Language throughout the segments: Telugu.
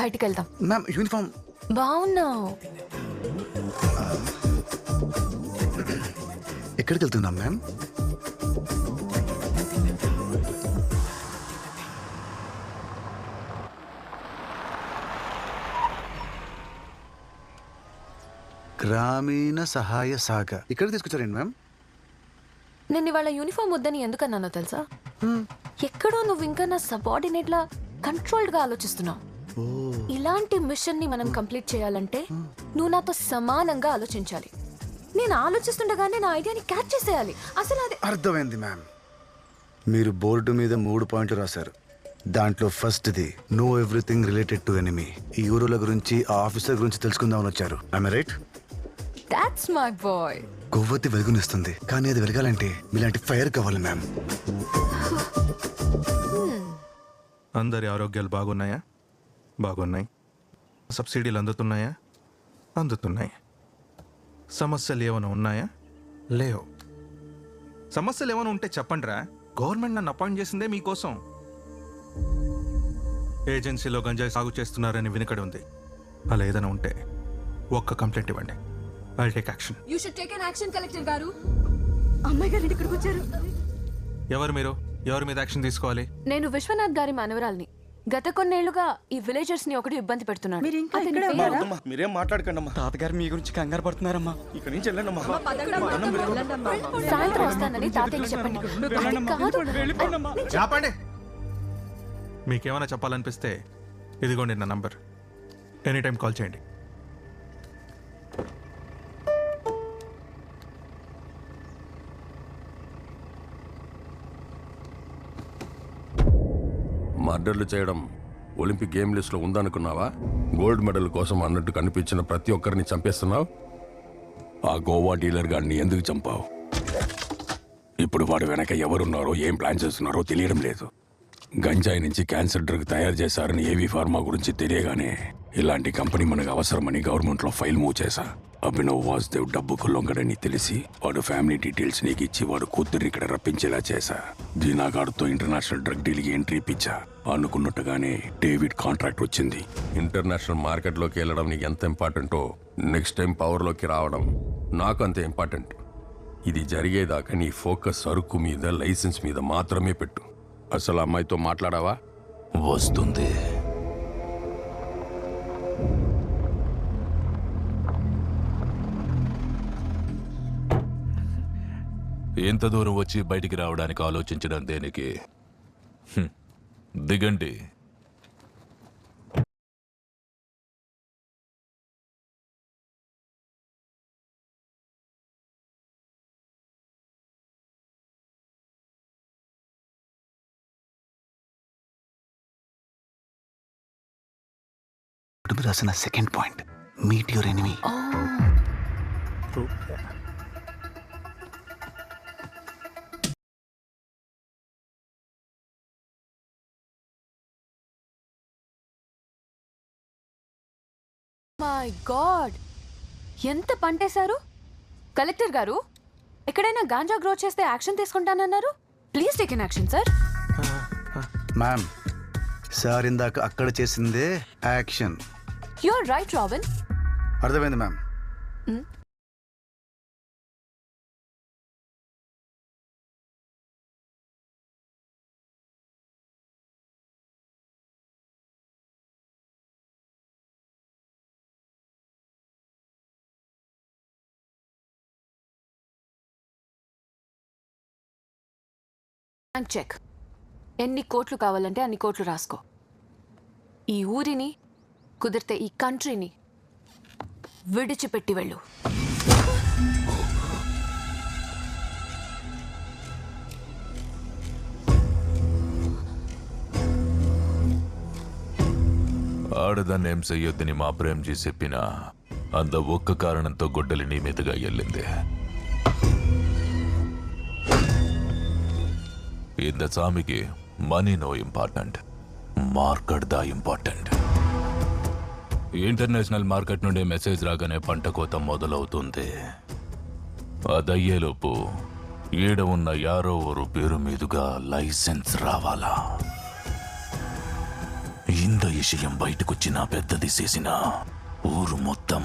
బయటికి వెళ్దాం మ్యామ్ యూనిఫామ్. బాగున్నావు. ఎక్కడికి వెళ్తున్నాం మ్యామ్? గ్రామీణ సహాయ శాఖ. ఇక్కడ తీసుకొచ్చారండి మ్యామ్? నేను ఇవాళ యూనిఫామ్ వద్దని ఎందుకన్నానో తెలుసా? ఎక్కడో నువ్వు ఇంకా నా సబార్డినేట్ లా కంట్రోల్డ్గా ఆలోచిస్తున్నావు. ఇలాంటి మిషన్ని మనం కంప్లీట్ చేయాలంటే నువ్వు నాతో సమానంగా ఆలోచించాలి. నేను ఆలోచిస్తుండగానే నా ఐడియాని క్యాచ్ చేసేయాలి. అసలు అది అర్థమైంది మ్యామ్. మీరు బోర్డు మీద మూడు పాయింట్లు రాశారు. దాంట్లో ఫస్ట్ది know everything related to enemy. ఈ ఊరుల గురించి ఆ ఆఫీసర్ గురించి తెలుసుకుందామని వచ్చారు. I right that's my boy కొవ్వొత్తి వెలుగునిస్తుంది. కానీ అది వెలగాలంటే మీలాంటి ఫైర్ కావాలి మ్యామ్. అందరి ఆరోగ్యాలు బాగున్నాయా? బాగున్నాయి. సబ్సిడీలు అందుతున్నాయా? అందుతున్నాయి. సమస్యలు ఏమైనా ఉన్నాయా? లేవు. సమస్యలు ఏమైనా ఉంటే చెప్పండిరా. గవర్నమెంట్ నన్ను అపాయింట్ చేసిందే మీకోసం. ఏజెన్సీలో గంజాయి సాగు చేస్తున్నారని వినికడి ఉంది. అలా ఏదైనా ఉంటే ఒక్క కంప్లైంట్ ఇవ్వండి. I take action you should take an action collector గారు అమ్మాయి గారు ఇక్కడికి వచ్చారు. ఎవరు మీరు? ఎవరి మీద యాక్షన్ తీసుకోవాలి? నేను విశ్వనాథ్ గారి మనవరాల్ని. గత కొన్నేళ్ళుగా ఈ విలేజర్స్ని ఒకటి ఇబ్బంది పెడుతున్నాడు. మీరు ఇంకా అతని ఇక్కడే పేరు- ఉన్నారా? అమ్మా మీరేం మాట్లాడకండి అమ్మా తాతగారు మీ గురించి కంగారు పడుతున్నారమ్మా. ఇక్కడ నుంచి వెళ్ళండి అమ్మా సాయంత్రం వస్తానని తాతయ్యకి చెప్పండి. అది కాదు. ఆపండి మీకేమైనా చెప్పాలనిపిస్తే ఇదిగోండి నా నంబర్. ఎనీ టైం కాల్ చేయండి. మర్డర్లు చేయడం ఒలింపిక్ గేమ్ లిస్ట్లో ఉందనుకున్నావా? గోల్డ్ మెడల్ కోసం అన్నట్టు కనిపించిన ప్రతి ఒక్కరిని చంపేస్తున్నావు? ఆ గోవా డీలర్ గారిని ఎందుకు చంపావు? ఇప్పుడు వాడు వెనక ఎవరున్నారో ఏం ప్లాన్ చేస్తున్నారో తెలియడం లేదు. గంజాయి నుంచి క్యాన్సర్ డ్రగ్ తయారు చేశారని ఏవి ఫార్మా గురించి తెలియగానే ఇలాంటి కంపెనీ మనకు అవసరమని గవర్నమెంట్లో ఫైల్ మూవ్ చేశా. అభినవ్ వాసుదేవ్ డబ్బుకు లొంగడని తెలిసి వాడు ఫ్యామిలీ డీటెయిల్స్ నీకు ఇచ్చి వాడు కూతుర్ని ఇక్కడ రప్పించేలా చేశా. దీనాగాడుతో ఇంటర్నేషనల్ డ్రగ్ డీల్కి ఎంట్రీ ఇప్పించా. అనుకున్నట్టుగానే డేవిడ్ కాంట్రాక్ట్ వచ్చింది. ఇంటర్నేషనల్ మార్కెట్లోకి వెళ్ళడం నీకు ఎంత ఇంపార్టెంటో నెక్స్ట్ టైం పవర్లోకి రావడం నాకు అంత ఇంపార్టెంట్. ఇది జరిగేదాకా నీ ఫోకస్ సరుకు మీద లైసెన్స్ మీద మాత్రమే పెట్టు. అసలు అమ్మాయితో మాట్లాడావా? వస్తుంది. ఎంత దూరం వచ్చి బయటికి రావడానికి ఆలోచించడం దేనికి? హ్మ్. దిగండి. రాసిన second point. Meet your enemy. My god! ఎంత పంటేశారు కలెక్టర్ గారు ఎక్కడైనా గాంజా గ్రో చేస్తే action తీసుకుంటానన్నారు? Please take in action sir. Ma'am sir ఇందాక అక్కడ చేసిందే action. You are right Robin. అర్థమైంది మ్యామ్. బ్యాంక్ చెక్ ఎన్ని కోట్లు కావాలంటే అన్ని కోట్లు రాసుకో. ఈ ఊరిని కుదిరితే ఈ కంట్రీని విడిచిపెట్టి వెళ్ళు. ఆడదాన్ని ఏం చెయ్యొద్దని మా ప్రేమ్జీ చెప్పినా అంత ఒక్క కారణంతో గొడ్డలి నీ మీదుగా వెళ్ళింది இந்த சாமிக்கு మనీ నో ఇంపార్టెంట్ మార్కెట్ దా ఇంపార్టెంట్ ఇంటర్నేషనల్ మార్కెట్ నుండి మెసేజ్ రాగానే పంట కోత మొదలవుతుంది అదయ్యేలోపు ఈడ ఉన్న యారో ఊరు పేరు మీదుగా లైసెన్స్ రావాలా இந்த విషయం బయటకొచ్చి నా పెద్దది చేసిన ఊరు మొత్తం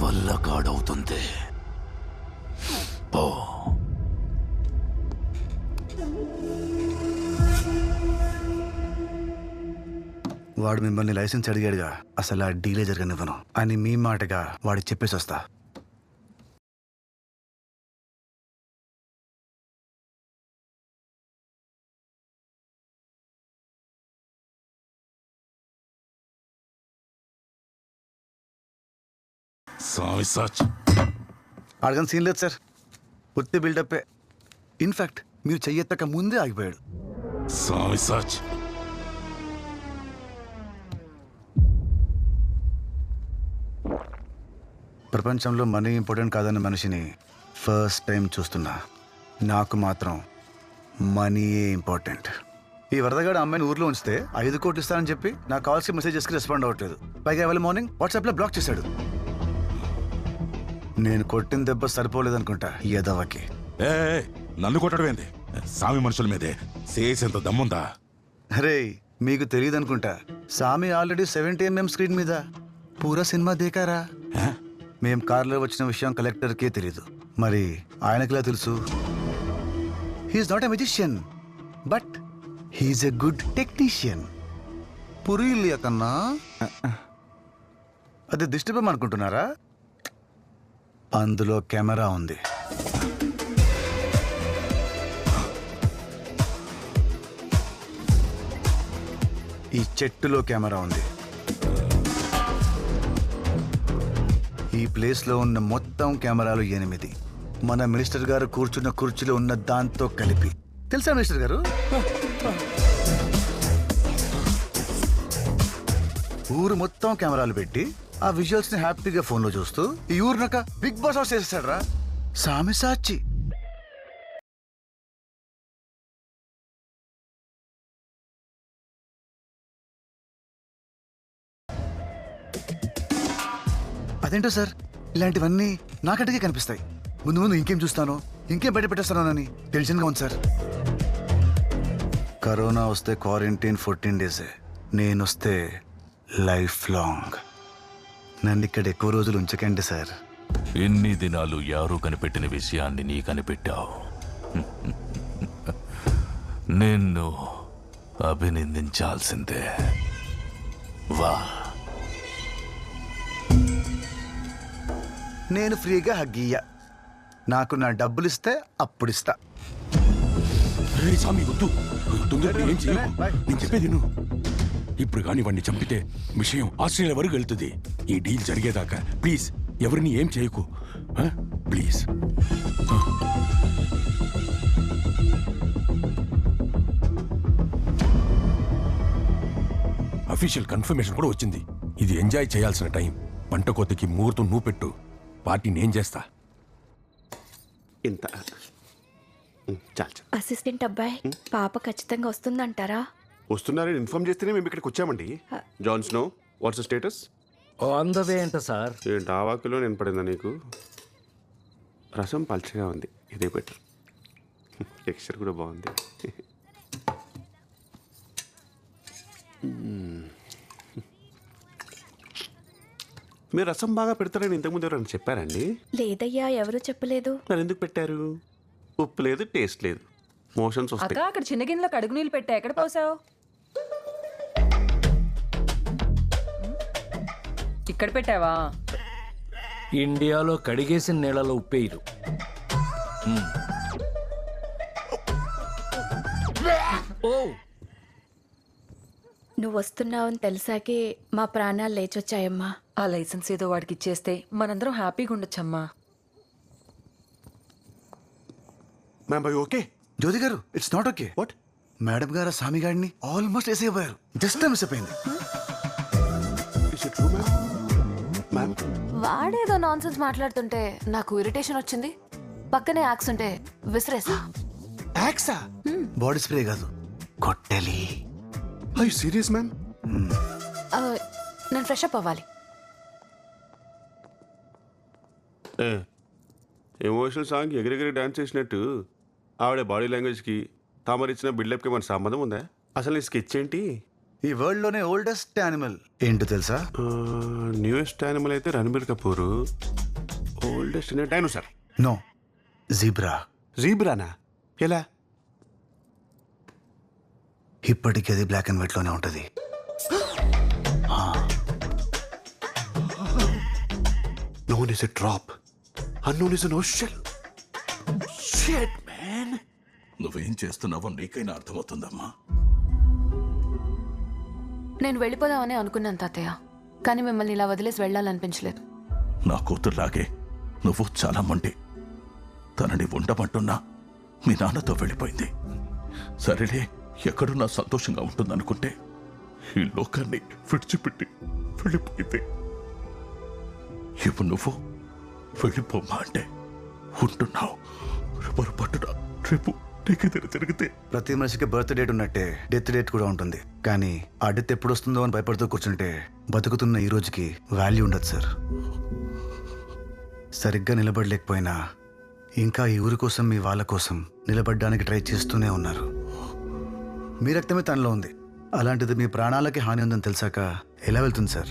వల్లకాడవుతుంది ఓ వాడు మిమ్మల్ని లైసెన్స్ అడిగాడుగా. అసలు ఆ డీలే జరగనివ్వను. అని మీ మాటగా వాడికి చెప్పేసి వస్తా. స్వామి సచ్ అడగని సీన్ లేదు సార్ ఉత్తి బిల్డప్పే ఇన్ఫాక్ట్ మీరు చెయ్యెత్తక ముందే ఆగిపోయాడు. స్వామి సచ్ ప్రపంచంలో మనీ ఇంపార్టెంట్ కాదన్న మనిషిని ఫస్ట్ టైం చూస్తున్నా. నాకు మాత్రం మనీయే ఇంపార్టెంట్. ఈ వరదగాడు అమ్మాయిని ఊర్లో ఉంచితే ఐదు కోట్లు ఇస్తానని చెప్పి నా కాల్స్కి మెసేజెస్కి రెస్పాండ్ అవ్వట్లేదు. పైగా ఇవాళ మార్నింగ్ వాట్సాప్లో బ్లాక్ చేశాడు. నేను కొట్టిన దెబ్బ సరిపోలేదనుకుంటా ఈ ఎదవకి ఏ నన్ను కొట్టడం ఏంది? సామి మనుషుల మీదే. చేసేంత దమ్ముందా? అరే మీకు తెలియదు అనుకుంటా సామి ఆల్రెడీ సెవెంటీ ఎంఎం స్క్రీన్ మీద. పూరా సినిమా దేకారా? మేము కార్లో వచ్చిన విషయం కలెక్టర్కే తెలీదు. మరి ఆయనకిలా తెలుసు? He's not a magician but he's a good technician పురీలియా కన్నా అది దిష్టిబొమ్మ అనుకుంటున్నారా? అందులో కెమెరా ఉంది. ఈ చెట్టులో కెమెరా ఉంది. ఈ ప్లేస్లో ఉన్న మొత్తం కెమెరాలు ఎనిమిది. మన మినిస్టర్ గారు కూర్చున్న కుర్చీలో ఉన్న దాంతో కలిపి. తెలుసా మినిస్టర్ గారు? ఊరు మొత్తం కెమెరాలు పెట్టి ఆ విజువల్స్ని హ్యాపీగా ఫోన్లో చూస్తూ ఈ ఊరినొక బిగ్ బాస్ హౌస్ చేసేసాడు రా సామి సాచి. అదేంటో సార్? ఇలాంటివన్నీ నాకంటకే కనిపిస్తాయి. ముందు ముందు ఇంకేం చూస్తానో ఇంకేం బయట పెట్టేస్తానోనని టెన్షన్గా ఉంది సార్. కరోనా వస్తే క్వారంటైన్ ఫోర్టీన్ డేసే. నేను వస్తే లైఫ్ లాంగ్. నన్ను ఇక్కడ ఎక్కువ రోజులు ఉంచకండి సార్. ఎన్ని దినాలు యారూ కనిపెట్టిన విషయాన్ని నీ కనిపెట్టావు. నిన్ను అభినందించాల్సిందే. వా. నేను ఫ్రీగా హగ్గీయ నాకు నా డబ్బులు ఇస్తే అప్పుడు ఇస్తా రే సామి వద్దు. తొందరగా ఏం చేయకు. నేను చెప్పేది విను. ఇప్పుడు కానీ వాడిని చంపితే విషయం ఆస్ట్రేలియా వరకు వెళ్తుంది. ఈ డీల్ జరిగేదాకా ప్లీజ్ ఎవరిని ఏం చేయకు? ప్లీజ్. అఫీషియల్ కన్ఫర్మేషన్ కూడా వచ్చింది. ఇది ఎంజాయ్ చేయాల్సిన టైం. పంట కోతకి ముహూర్తం నువ్వు పెట్టు. పార్టీ నేను చేస్తా. ఇంత. చాలు అసిస్టెంట్ అబ్బాయి పాప ఖచ్చితంగా వస్తుందంటారా? వస్తున్నారని ఇన్ఫార్మ్ చేస్తేనే మేము ఇక్కడికి వచ్చామండి. John Snow what's status? On the way అంట సార్? ఏంటి ఆ వాకులో నేను పడిందా నీకు? రసం పల్చగా ఉంది. ఇదే బెటర్. టెక్స్చర్ కూడా బాగుంది మ్మ్. మీరు రసం బాగా పెడతారని ఇంతకుముందు ఎవరైనా చెప్పారండి? లేదయ్యా ఎవరు చెప్పలేదు. మరి ఎందుకు పెట్టారు? ఉప్పు లేదు టేస్ట్ లేదు. మోషన్స్ అక్క వస్తాయి అక్కడ చిన్న గిన్నెలో కడుగు నీళ్ళు పెట్టా. ఎక్కడ పోసావు? ఇక్కడ పెట్టావా? ఇండియాలో కడిగేసిన నీళ్ళలో ఉప్పేయరు ఓ! నువ్వు వస్తున్నావని తెలిసాకే మా ప్రాణాలు లేచొచ్చాయమ్మా. ఆ లైసెన్స్ ఏదో వాడికి ఇచ్చేస్తే మనందరం హ్యాపీగా ఉండొచ్చమ్మా. మ్యామ్ బై ఓకే జ్యోతి గారు it's not okay what madam గారు ఆ స్వామి గారిని ఆల్మోస్ట్ వేసేయబోయారు. జస్ట్ మిస్ అయిపోయింది. Is it true ma'am ma'am వాడేదో నాన్ సెన్స్ మాట్లాడుతుంటే నాకు ఇరిటేషన్ వచ్చింది. పక్కనే యాక్స్ ఉంటే విసిరేసా. యాక్సా బాడీ స్ప్రే కాదు. కొట్టెలి. ఐ సీరియస్ మ్యామ్ నేను ఫ్రెష్ అప్ అవ్వాలి. ఎమోషనల్ సాంగ్ ఎగిరెగిరి డాన్స్ చేసినట్టు ఆవిడ బాడీ లాంగ్వేజ్కి తామరిచ్చిన బిల్డప్కి మన సంబంధం ఉందా? అసలు నీ స్కెచ్ ఏంటి? ఈ వరల్డ్లోనే ఓల్డెస్ట్ యానిమల్ ఏంటో తెలుసా? న్యూయెస్ట్ యానిమల్ అయితే Ranbir Kapoor. Oldest dinosaur no zebra జీబ్రానా ఎలా? ఇప్పటికీ అది బ్లాక్ అండ్ వైట్లోనే ఉంటది. Known is a drop unknown is an ocean shit man నువ్వేం చేస్తున్నావో నీకైనా అర్థమవుతుందమ్మా. నేను వెళ్ళిపోదామని అనుకున్నాను తాతయ్య. కానీ మిమ్మల్ని ఇలా వదిలేసి వెళ్ళాలనిపించలేదు. నా కూతుర్లాగే నువ్వు చాలా మండి. తనని ఉండమంటున్నా మీ నాన్నతో వెళ్ళిపోయింది. సరేలే ఎక్కడున్నా సంతోషంగా ఉంటుందనుకుంటే ఈ లోకాన్ని విడిచిపెట్టి వెళ్ళిపోయింది. ఇప్పుడు నువ్వు వెళ్ళిపోమా అంటే ఉంటున్నావు. పొరపాటున రేపు నీకెదురు తిరిగితే ప్రతి మనిషికి బర్త్ డేట్ ఉన్నట్టే డెత్ డేట్ కూడా ఉంటుంది. కానీ ఆ డెత్ ఎప్పుడు వస్తుందో అని భయపడుతూ కూర్చుంటే బతుకుతున్న ఈ రోజుకి వాల్యూ ఉండదు సార్. సరిగ్గా నిలబడలేకపోయినా ఇంకా ఈ ఊరి కోసం మీ వాళ్ళ కోసం నిలబడడానికి ట్రై చేస్తూనే ఉన్నారు. మీ రక్తమే తనలో ఉంది. అలాంటిది మీ ప్రాణాలకి హాని ఉందని తెలిసాక ఎలా వెళ్తుంది సార్?